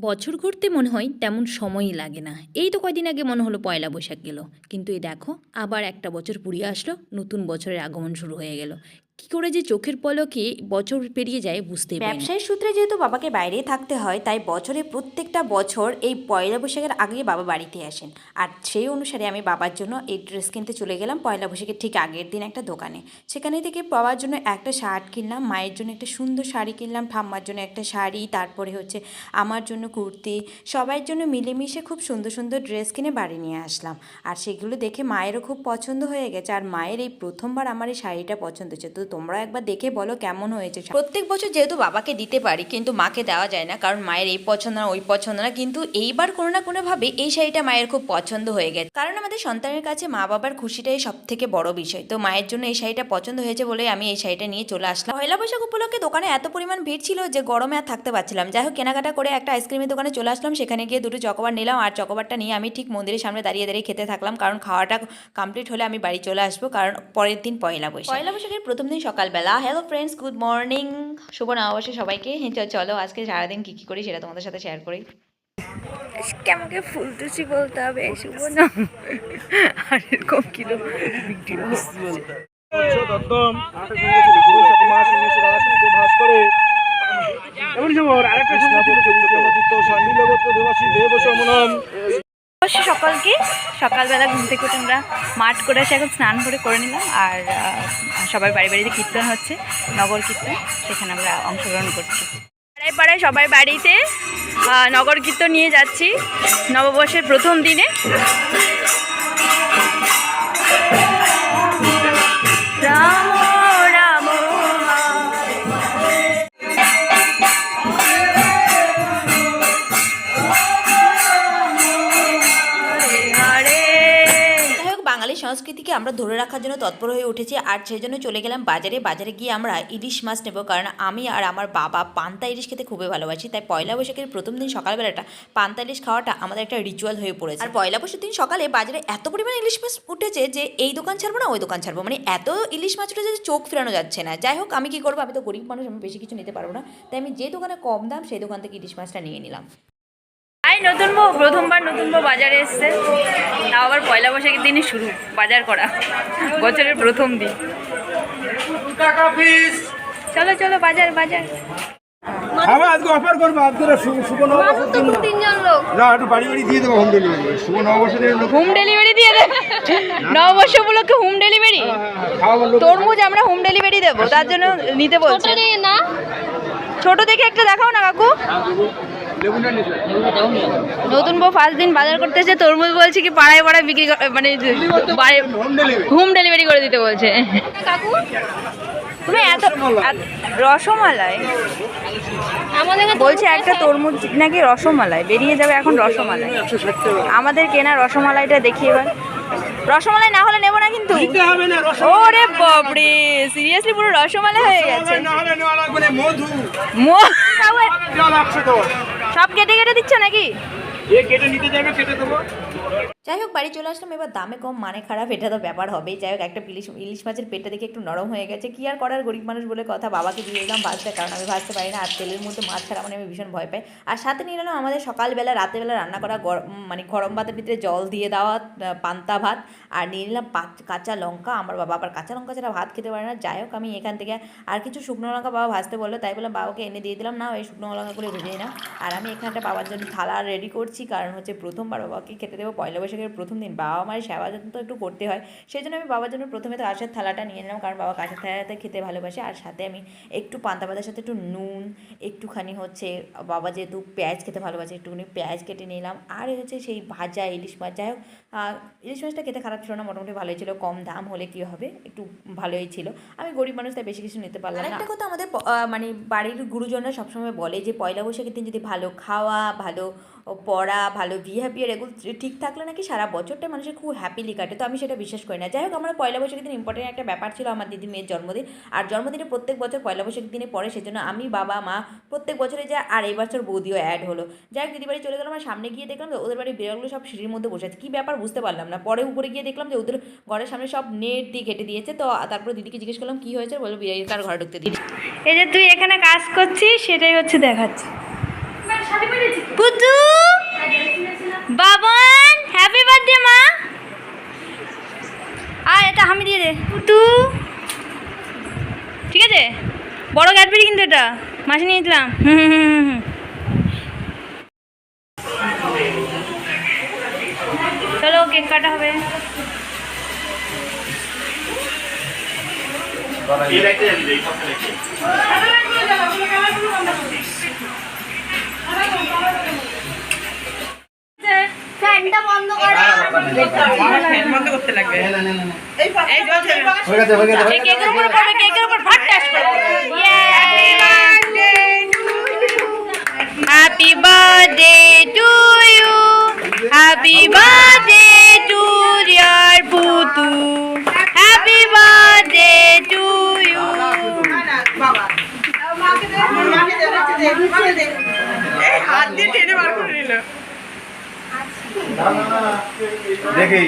বছর ঘুরতে মনে হয় তেমন সময়ই লাগে না। এই তো কয়দিন আগে মনে হলো পয়লা বৈশাখ গেল। কিন্তু এই দেখো, আবার একটা বছর পুড়িয়ে আসলো, নতুন বছরের আগমন শুরু হয়ে গেল। কি করে যে চোখের পলকে বছর পেরিয়ে যায় বুঝতেই পারি ব্যবসায়ী সূত্রে যেহেতু বাবাকে বাইরে থাকতে হয়, তাই বছরে প্রত্যেকটা বছর এই পয়লা বৈশাখের আগে বাবা বাড়িতে আসেন। আর সেই অনুসারে আমি বাবার জন্য এই ড্রেস কিনতে চলে গেলাম পয়লা বৈশাখের ঠিক আগের দিন একটা দোকানে। সেখানে থেকে বাবার জন্য একটা শার্ট কিনলাম, মায়ের জন্য একটা সুন্দর শাড়ি কিনলাম, ঠাম্মার জন্য একটা শাড়ি, তারপরে হচ্ছে আমার জন্য কুর্তি সবার জন্য মিলেমিশে খুব সুন্দর সুন্দর ড্রেস কিনে বাড়ি নিয়ে আসলাম। আর সেগুলো দেখে মায়েরও খুব পছন্দ হয়ে গেছে। আর মায়ের এই প্রথমবার আমার এই শাড়িটা পছন্দ হচ্ছে তো তোমরা একবার দেখে বলো কেমন হয়েছে। প্রত্যেক বছর যেহেতু বাবাকে দিতে পারি, কিন্তু মাকে দেওয়া যায় না, কারণ মায়ের এই পছন্দ না, ওই পছন্দ না, কিন্তু এইবার কোনো না কোনোভাবে এই শাড়িটা মায়ের খুব পছন্দ হয়ে গেছে। কারণ আমাদের সন্তানের কাছে মা বাবার খুশিটাই সব থেকে বড় বিষয়, তো মায়ের জন্য এই শাড়িটা পছন্দ হয়েছে বলে আমি এই শাড়িটা নিয়ে চলে আসলাম। পয়লা বৈশাখ উপলক্ষে দোকানে এত পরিমাণ ভিড় ছিল যে গরমে আর থাকতে পারছিলাম যাই হোক, কেনাকাটা করে একটা আইসক্রিমের দোকানে চলে আসলাম, সেখানে গিয়ে দুটো চকোবার নিলাম আর চকোবারটা নিয়ে আমি ঠিক মন্দিরের সামনে দাঁড়িয়ে দাঁড়িয়ে খেতে থাকলাম, কারণ খাওয়াটা কমপ্লিট হলে আমি বাড়ি চলে আসব, কারণ পরের দিন পয়লা বৈশাখ। পয়লা বৈশাখের প্রথম দিন সকালবেলা। হ্যালো ফ্রেন্ডস গুড মর্নিং শুভ নববর্ষে সবাইকে। হ্যাঁ, চলো আজকে সারাদিন কী কী করি সেটা তোমাদের সাথে শেয়ার করি। আজকে আমাকে ফুলটুসি বলতে হবে শুভ না আর এরকম কিলো ভিডিও দত্তম অবশ্যই সকলকে সকালবেলা ঘুম থেকে উঠে আমরা মাঠ করে এসে এখন স্নান করে করে নিলাম আর সবাই বাড়ি বাড়িতে কীর্তন হচ্ছে, নগর কীর্তন, সেখানে আমরা অংশগ্রহণ করছি। পাড়ায় পাড়ায় সবাই বাড়িতে নগর কীর্তন নিয়ে যাচ্ছি, নববর্ষের প্রথম দিনে। বাঙালি সংস্কৃতিকে আমরা ধরে রাখার জন্য তৎপর হয়ে উঠেছি, আর সেই জন্য চলে গেলাম বাজারে। বাজারে গিয়ে আমরা ইলিশ মাছ নেব, কারণ আমি আর আমার বাবা পান্তা ইলিশ খেতে খুবই ভালোবাসি। তাই পয়লা বৈশাখের প্রথম দিন সকালবেলাটা পান্তা ইলিশ খাওয়াটা আমাদের একটা রিচুয়াল হয়ে পড়েছে। আর পয়লা বৈশাখ দিন সকালে বাজারে এত পরিমাণে ইলিশ মাছ উঠেছে যে এই দোকান ছাড়বো না, ওই দোকান ছাড়বো। মানে এত ইলিশ মাছ উঠেছে যে চোখ ফেরানো যাচ্ছে না। যাই হোক, আমি কি করব? আমি তো গরিব মানুষ, আমি বেশি কিছু নিতে পারব না। তাই আমি যে দোকানে কম দাম, সেই দোকান থেকে ইলিশ মাছটা নিয়ে নিলাম। আই নতুন বউ প্রথমবার নতুন বউ বাজারে এসছে। তাও আবার পয়লা বৈশাখের দিনই শুরু বাজার করা। বছরের প্রথম দিন। চলো চলো বাজার বাজার। আমরা আজকে অফার করব আজকে শুভ শুভ নববর্ষের জন্য না একটু বাড়ি বাড়ি দিয়ে দেবো হোম ডেলিভারি শুভ নববর্ষের হোম ডেলিভারি দিয়ে দেবে নববর্ষ উপলক্ষে হোম ডেলিভারি তরমুজ আমরা হোম ডেলিভারি দেবো তার জন্য নিতে বলছে। ছোট দেখে একটা দেখাও না কাকু। নতুন বউ ফার্স্ট দিন বাজার করতে এসে তরমুজ বলছে কি পাড়ায় পাড়ায় বিক্রি কর- মানে হোম ডেলিভারি করে দিতে বলছে। কাকু? তুমি এত রসমালাই। বলছে একটা তরমুজ নাকি রসমালাই? বেরিয়ে যাবে এখন রসমালাই। আমাদের কেনা রসমালাইটা দেখি এবার। রসমালাই না হলে নেব না কিন্তু? ওরে বাপরে সিরিয়াসলি পুরো রসমালাই হয়ে গেছে। মধু। সব কেটে কেটে দিচ্ছ নাকি? কেটে নিতে যাবে কেটে দেবো। যাই হোক, বাড়ি চলে আসলাম। এবার দামে কম মানে খারাপ, এটা তো ব্যাপার হবেই। যাই হোক, একটা ইলিশ ইলিশ মাছের পেটটা দেখে একটু নরম হয়ে গেছে। কি আর করার গরিব মানুষ বলে কথা? বাবাকে দিয়ে দিলাম ভাজতে কারণ আমি ভাজতে পারি না। আর তেলের মধ্যে মাছ ছাড়া মানে আমি ভীষণ ভয় পাই। আর সাথে নিয়ে নিলাম আমাদের সকালবেলা রাতেরবেলা রান্না করা মানে গরম ভাতের ভিতরে জল দিয়ে দেওয়া পান্তা ভাত। আর নিয়ে নিলাম কাঁচা লঙ্কা। আমার বাবা আবার কাঁচা লঙ্কা ছাড়া ভাত খেতে পারে না। যাই হোক, আমি এখান থেকে আর কিছু শুকনো লঙ্কা বাবা ভাজতে বলল। তাই বললাম, বাবাকে এনে দিয়ে দিলাম। না এই শুকনো লঙ্কাগুলো ভেজে না আর আমি এখানটা বাবার জন্য থালা রেডি করছি। কারণ হচ্ছে প্রথমবার বাবাকে খেতে দেবো। পয়লা বৈশাখের প্রথম দিন বাবা মায়ের সেবা যত্ন তো একটু করতে হয়। সেই জন্য আমি বাবার জন্য প্রথমে তো কাঁচের থালাটা নিয়ে নিলাম, কারণ বাবা কাঁচের থালাতে খেতে ভালোবাসে। আর সাথে আমি একটু পান্তা ভাতের সাথে একটু নুন, একটুখানি হচ্ছে বাবা যেহেতু পেঁয়াজ খেতে ভালোবাসে, একটুখানি পেঁয়াজ কেটে নিলাম। আর হচ্ছে সেই ভাজা ইলিশ মাছ। যাই হোক ইলিশ মাছটা খেতে খারাপ ছিল না, মোটামুটি ভালোই ছিল। কম দাম হলে কি হবে? একটু ভালোই ছিল। আমি গরিব মানুষ, তাই বেশি কিছু নিতে পারলাম না। একটা কথা আমাদের মানে বাড়ির গুরুজনরা সবসময় বলে যে পয়লা বৈশাখের দিন যদি ভালো খাওয়া, ভালো পড়া ভালো বিহেভিয়ার এগুলো ঠিক থাকলে নাকি সারা বছরটা মানুষের খুব হ্যাপিলি কাটে। তো আমি সেটা বিশ্বাস করি না। যাই হোক আমার পয়লা বৈশাখের দিন ইম্পর্টেন্ট একটা ব্যাপার ছিল আমার দিদি মেয়ের জন্মদিন। আর জন্মদিনে প্রত্যেক বছর পয়লা বৈশাখের দিনে পড়ে সেজন্য আমি বাবা মা প্রত্যেক বছরে যা আর এই বছর বৌদিও অ্যাড হলো। যাই হোক দিদি বাড়ি চলে গেলাম আমার সামনে গিয়ে দেখলাম যে ওদের বাড়ি বিড়ালগুলো সব সিঁড়ির মধ্যে বসে আছে। কী ব্যাপার বুঝতে পারলাম না। পরে উপরে গিয়ে দেখলাম যে ওদের ঘরের সামনে সব নেট দিয়ে কেটে দিয়েছে। তো তারপরে দিদিকে জিজ্ঞেস করলাম কী হয়েছে? বলল বিড়াল তার ঘরে ঢুকতে দিদি এই যে তুই এখানে কাজ করছিস সেটাই হচ্ছে দেখাচ্ছি। পুতু বাবন হ্যাপি বার্থডে মা। আর এটা আমি দিয়ে দে। পুতু ঠিক আছে? বড় ক্যাডবেরি কিন্তু এটা। মাসে নিয়েছিলাম হুম হুম হুম হুম চলো কেক কাটা হবে। ফ্যানটা বন্ধ করো। হয়ে গেছে হয়ে গেছে এই কেকের উপর পড়বে কেকের উপর করবে happy birthday to you happy birthday to দেখি।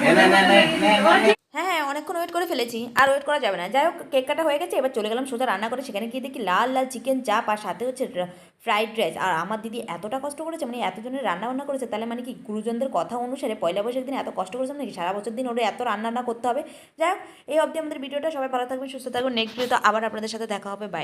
নে নে নে নে। অনেকক্ষণ ওয়েট করে ফেলেছি, আর ওয়েট করা যাবে না। যাই হোক কেক কাটা হয়ে গেছে, এবার চলে গেলাম সোজা রান্না করে। সেখানে গিয়ে দেখি লাল লাল চিকেন চাপ আর সাথে হচ্ছে ফ্রাইড রাইস আর আমার দিদি এতটা কষ্ট করেছে মানে এতজনের রান্না বান্না করেছে, তাহলে মানে কি গুরুজনদের কথা অনুসারে পয়লা বৈশাখ দিন এত কষ্ট করেছে নাকি সারা বছর দিন ওরা এত রান্না করতে হবে? যাই হোক, এই অবধি আমাদের ভিডিওটা। সবাই ভালো থাকবেন, সুস্থ থাকবেন। নেক্সট ভিডিও আবার আপনাদের সাথে দেখা হবে। বাই